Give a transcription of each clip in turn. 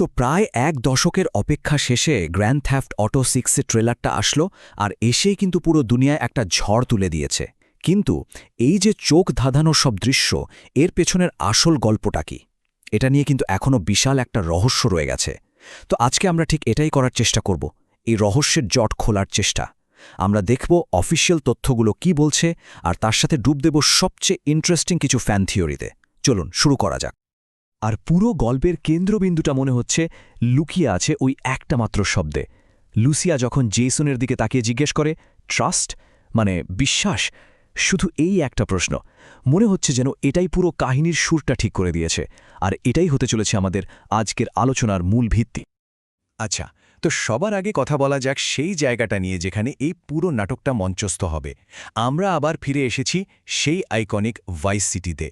তো প্রায় এক দশকের অপেক্ষা শেষে গ্র্যান্ড থ্যাফট অটো সিক্সের ট্রেলারটা আসলো আর এসেই কিন্তু পুরো দুনিয়ায় একটা ঝড় তুলে দিয়েছে। কিন্তু এই যে চোখ ধাঁধানো সব দৃশ্য, এর পেছনের আসল গল্পটা কি? এটা নিয়ে কিন্তু এখনও বিশাল একটা রহস্য রয়ে গেছে। তো আজকে আমরা ঠিক এটাই করার চেষ্টা করব, এই রহস্যের জট খোলার চেষ্টা। আমরা দেখব অফিসিয়াল তথ্যগুলো কি বলছে আর তার সাথে ডুব দেব সবচেয়ে ইন্টারেস্টিং কিছু ফ্যান থিওরিতে চলুন, শুরু করা যাক। আর পুরো গল্পের কেন্দ্রবিন্দুটা মনে হচ্ছে লুকিয়ে আছে ওই একটা মাত্র শব্দে। লুসিয়া যখন জেসনের দিকে তাকিয়ে জিজ্ঞেস করে ট্রাস্ট মানে বিশ্বাস? শুধু এই একটা প্রশ্ন। মনে হচ্ছে যেন এটাই পুরো কাহিনীর সুরটা ঠিক করে দিয়েছে, আর এটাই হতে চলেছে আমাদের আজকের আলোচনার মূল ভিত্তি। আচ্ছা তো সবার আগে কথা বলা যাক সেই জায়গাটা নিয়ে যেখানে এই পুরো নাটকটা মঞ্চস্থ হবে। আমরা আবার ফিরে এসেছি সেই আইকনিক ভাইস সিটিতে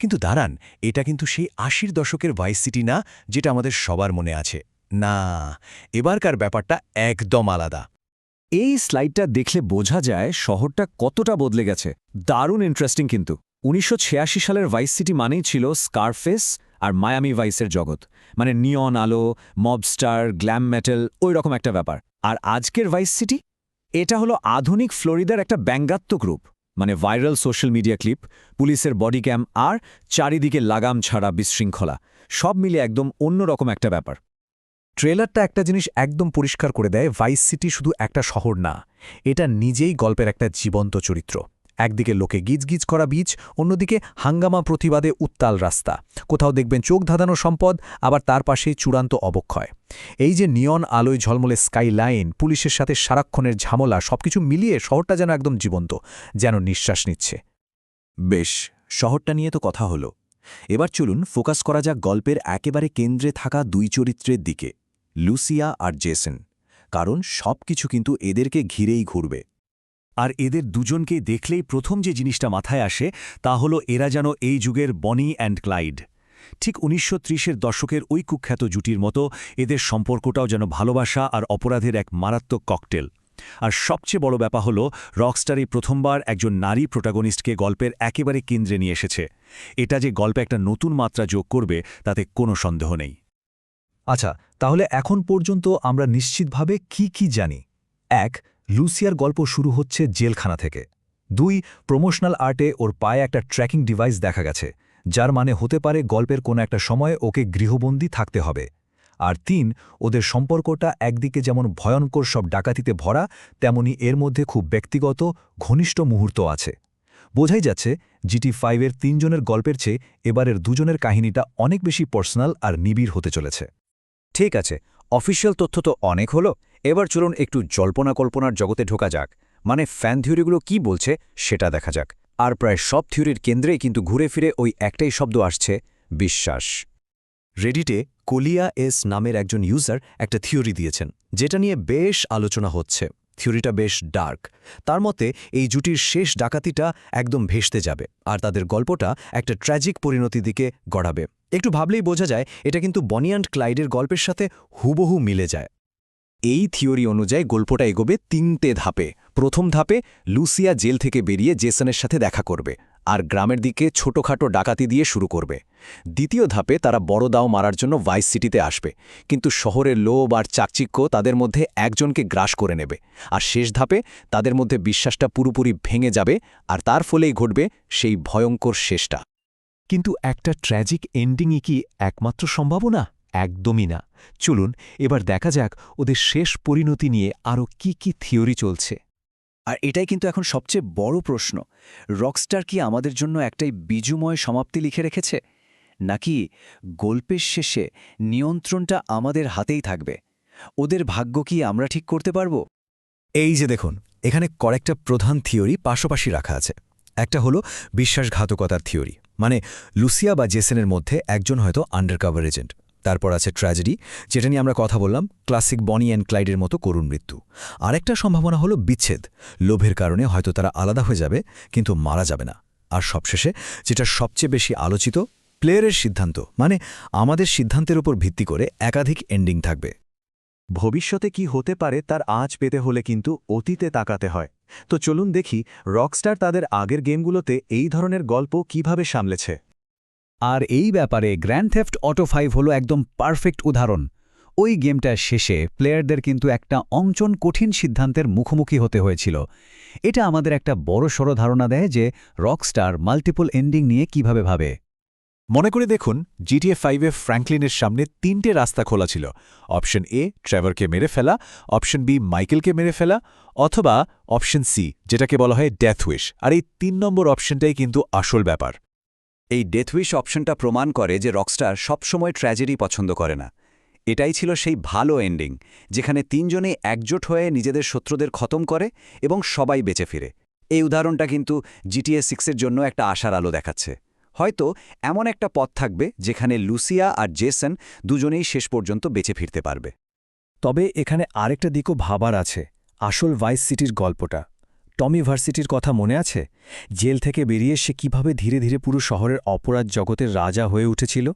কিন্তু দাঁড়ান, এটা কিন্তু সেই আশির দশকের ভাইস সিটি না যেটা আমাদের সবার মনে আছে। না, এবারকার ব্যাপারটা একদম আলাদা। এই স্লাইডটা দেখলে বোঝা যায় শহরটা কতটা বদলে গেছে। দারুণ ইন্টারেস্টিং কিন্তু। উনিশশো ছিয়াশি সালের ভাইস সিটি মানেই ছিল স্কারফেস আর মায়ামি ভাইসের জগৎ। মানে নিয়ন আলো মবস্টার গ্ল্যাম মেটাল ওই রকম একটা ব্যাপার। আর আজকের ভাইস সিটি এটা হলো আধুনিক ফ্লোরিদার একটা ব্যঙ্গাত্মক রূপ। মানে ভাইরাল সোশ্যাল মিডিয়া ক্লিপ, পুলিশের বডি ক্যাম আর চারিদিকে লাগাম ছাড়া বিশৃঙ্খলা, সব মিলে একদম অন্যরকম একটা ব্যাপার। ট্রেলারটা একটা জিনিস একদম পরিষ্কার করে দেয়, ভাইস সিটি শুধু একটা শহর না, এটা নিজেই গল্পের একটা জীবন্ত চরিত্র। একদিকে লোকে গিজগিজ করা বীজ অন্যদিকে হাঙ্গামা প্রতিবাদে উত্তাল রাস্তা। কোথাও দেখবেন চোখ ধাঁধানো সম্পদ, আবার তার পাশেই চূড়ান্ত অবক্ষয়। এই যে নিয়ন আলোয় ঝলমলে স্কাই লাইন পুলিশের সাথে সারাক্ষণের ঝামলা, সবকিছু মিলিয়ে শহরটা যেন একদম জীবন্ত, যেন নিঃশ্বাস নিচ্ছে। বেশ, শহরটা নিয়ে তো কথা হলো। এবার চলুন ফোকাস করা যাক গল্পের একেবারে কেন্দ্রে থাকা দুই চরিত্রের দিকে, লুসিয়া আর জেসন। কারণ সব কিছু কিন্তু এদেরকে ঘিরেই ঘুরবে। আর এদের দুজনকে দেখলেই প্রথম যে জিনিসটা মাথায় আসে, তা হলো এরা যেন এই যুগের বনি অ্যান্ড ক্লাইড। ঠিক উনিশশো ত্রিশের দশকের ওই কুখ্যাত জুটির মতো এদের সম্পর্কটাও যেন ভালোবাসা আর অপরাধের এক মারাত্মক ককটেল। আর সবচেয়ে বড় ব্যাপার হল রকস্টারই প্রথমবার একজন নারী প্রোটাগনিস্টকে গল্পের একেবারে কেন্দ্রে নিয়ে এসেছে। এটা যে গল্পে একটা নতুন মাত্রা যোগ করবে, তাতে কোনো সন্দেহ নেই। আচ্ছা তাহলে এখন পর্যন্ত আমরা নিশ্চিতভাবে কি কি জানি? এক লুসিয়ার গল্প শুরু হচ্ছে জেলখানা থেকে। দুই, প্রমোশনাল আর্টে ওর পায়ে একটা ট্র্যাকিং ডিভাইস দেখা গেছে, যার মানে হতে পারে গল্পের কোনো একটা সময়ে ওকে গৃহবন্দী থাকতে হবে। আর তিন, ওদের সম্পর্কটা একদিকে যেমন ভয়ঙ্কর সব ডাকাতিতে ভরা, তেমনি এর মধ্যে খুব ব্যক্তিগত, ঘনিষ্ঠ মুহূর্ত আছে। বোঝাই যাচ্ছে, জিটি ফাইভের তিনজনের গল্পের চেয়ে এবারের দুজনের কাহিনীটা অনেক বেশি পার্সোনাল আর নিবিড় হতে চলেছে। ঠিক আছে, অফিসিয়াল তথ্য তো অনেক হলো। এবার চলুন একটু জল্পনা কল্পনার জগতে ঢোকা যাক। মানে ফ্যান থিওরিগুলো কি বলছে সেটা দেখা যাক। আর প্রায় সব থিওরির কেন্দ্রেই কিন্তু ঘুরে ফিরে ওই একটাই শব্দ আসছে, বিশ্বাস। রেডিটে কোলিয়া এস নামের একজন ইউজার একটা থিওরি দিয়েছেন, যেটা নিয়ে বেশ আলোচনা হচ্ছে। থিওরিটা বেশ ডার্ক তার মতে, এই জুটির শেষ ডাকাতিটা একদম ভেসতে যাবে, আর তাদের গল্পটা একটা ট্র্যাজিক পরিণতি দিকে গড়াবে। একটু ভাবলেই বোঝা যায়, এটা কিন্তু বনি অ্যান্ড ক্লাইডের গল্পের সাথে হুবহু মিলে যায়। এই থিওরি অনুযায়ী গল্পটা এগোবে তিনটে ধাপে। প্রথম ধাপে লুসিয়া জেল থেকে বেরিয়ে জেসনের সাথে দেখা করবে আর গ্রামের দিকে ছোটখাটো ডাকাতি দিয়ে শুরু করবে। দ্বিতীয় ধাপে তারা বড় দাও মারার জন্য ভাইস সিটিতে আসবে। কিন্তু শহরের লোভ আর চাকচিক্য তাদের মধ্যে একজনকে গ্রাস করে নেবে। আর শেষ ধাপে তাদের মধ্যে বিশ্বাসটা পুরোপুরি ভেঙে যাবে আর তার ফলেই ঘটবে সেই ভয়ঙ্কর শেষটা। কিন্তু একটা ট্র্যাজিক এন্ডিংই কি একমাত্র সম্ভাবনা? একদমই না। চলুন, এবার দেখা যাক ওদের শেষ পরিণতি নিয়ে আরও কি কি থিওরি চলছে। আর এটাই কিন্তু এখন সবচেয়ে বড় প্রশ্ন। রকস্টার কি আমাদের জন্য একটাই বিজুময় সমাপ্তি লিখে রেখেছে? নাকি গল্পের শেষে নিয়ন্ত্রণটা আমাদের হাতেই থাকবে? ওদের ভাগ্য কি আমরা ঠিক করতে পারব? এই যে দেখুন, এখানে কয়েকটা প্রধান থিওরি পাশাপাশি রাখা আছে। একটা হলো বিশ্বাসঘাতকতার থিওরি। মানে লুসিয়া বা জেসেনের মধ্যে একজন হয়তো আন্ডারকাভার এজেন্ট। তারপর আছে ট্র্যাজেডি, যেটা নিয়ে আমরা কথা বললাম, ক্লাসিক বনি অ্যান্ড ক্লাইডের মতো করুণ মৃত্যু। আরেকটা সম্ভাবনা হলো বিচ্ছেদ। লোভের কারণে হয়তো তারা আলাদা হয়ে যাবে, কিন্তু মারা যাবে না। আর সবশেষে, যেটা সবচেয়ে বেশি আলোচিত, প্লেয়ারের সিদ্ধান্ত মানে আমাদের সিদ্ধান্তের উপর ভিত্তি করে একাধিক এন্ডিং থাকবে। ভবিষ্যতে কি হতে পারে তার আঁচ পেতে হলে কিন্তু অতীতে তাকাতে হয়। তো চলুন দেখি রকস্টার তাদের আগের গেমগুলোতে এই ধরনের গল্প কীভাবে সামলেছে। আর এই ব্যাপারে গ্র্যান্ড থেফট অটো ফাইভ হলো একদম পারফেক্ট উদাহরণ। ওই গেমটার শেষে প্লেয়ারদের কিন্তু একটা অঞ্চন কঠিন সিদ্ধান্তের মুখোমুখি হতে হয়েছিল। এটা আমাদের একটা বড় সড় ধারণা দেয় যে রকস্টার মাল্টিপল এন্ডিং নিয়ে কীভাবে ভাবে। মনে করে দেখুন জিটিএ ফাইভে ফ্র্যাঙ্কলিনের সামনে তিনটে রাস্তা খোলা ছিল। অপশন এ ট্রেভারকে মেরে ফেলা। অপশন বি মাইকেলকে মেরে ফেলা। অথবা অপশন সি যেটাকে বলা হয় ডেথ উইশ আর এই তিন নম্বর অপশনটাই কিন্তু আসল ব্যাপার। এই ডেথউইশ অপশনটা প্রমাণ করে যে রকস্টার সবসময় ট্র্যাজেডি পছন্দ করে না। এটাই ছিল সেই ভালো এন্ডিং যেখানে তিনজনে একজোট হয়ে নিজেদের শত্রুদের খতম করে এবং সবাই বেঁচে ফিরে। এই উদাহরণটা কিন্তু জিটিএ সিক্সের জন্য একটা আশার আলো দেখাচ্ছে। হয়তো এমন একটা পথ থাকবে যেখানে লুসিয়া আর জেসন দুজনেই শেষ পর্যন্ত বেঁচে ফিরতে পারবে। তবে এখানে আরেকটা দিকও ভাবার আছে, আসল ভাইস সিটির গল্পটা। টমি ভার্সিটির কথা মনে আছে? জেল থেকে বেরিয়ে সে কীভাবে ধীরে ধীরে পুরো শহরের অপরাধ জগতের রাজা হয়ে উঠেছিল?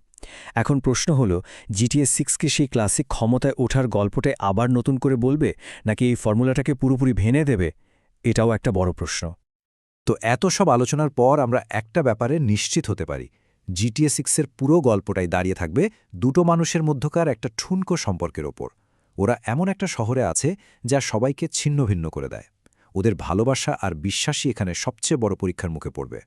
এখন প্রশ্ন হল, জিটিএ সিক্সকে সেই ক্লাসিক ক্ষমতায় ওঠার গল্পটায় আবার নতুন করে বলবে, নাকি এই ফর্মুলাটাকে পুরোপুরি ভেঙে দেবে? এটাও একটা বড় প্রশ্ন। তো এত সব আলোচনার পর আমরা একটা ব্যাপারে নিশ্চিত হতে পারি, জিটিএ সিক্সের পুরো গল্পটাই দাঁড়িয়ে থাকবে দুটো মানুষের মধ্যকার একটা ঠুনকো সম্পর্কের ওপর। ওরা এমন একটা শহরে আছে যা সবাইকে ছিন্নভিন্ন করে দেয়। ওদের ভালোবাসা আর বিশ্বাসই এখানে সবচেয়ে বড় পরীক্ষার মুখে পড়বে।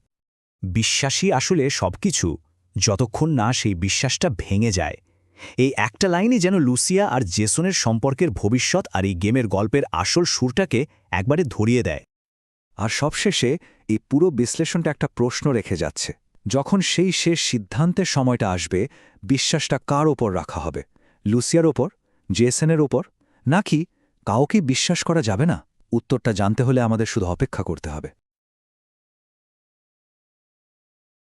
বিশ্বাসী আসলে সবকিছু, যতক্ষণ না সেই বিশ্বাসটা ভেঙে যায়। এই একটা লাইনই যেন লুসিয়া আর জেসনের সম্পর্কের ভবিষ্যৎ আর এই গেমের গল্পের আসল সুরটাকে একবারে ধরিয়ে দেয়। আর সবশেষে এই পুরো বিশ্লেষণটা একটা প্রশ্ন রেখে যাচ্ছে। যখন সেই শেষ সিদ্ধান্তের সময়টা আসবে, বিশ্বাসটা কার ওপর রাখা হবে? লুসিয়ার ওপর? জেসনের ওপর? নাকি কাউকে বিশ্বাস করা যাবে না? উত্তরটা জানতে হলে আমাদের শুধু অপেক্ষা করতে হবে।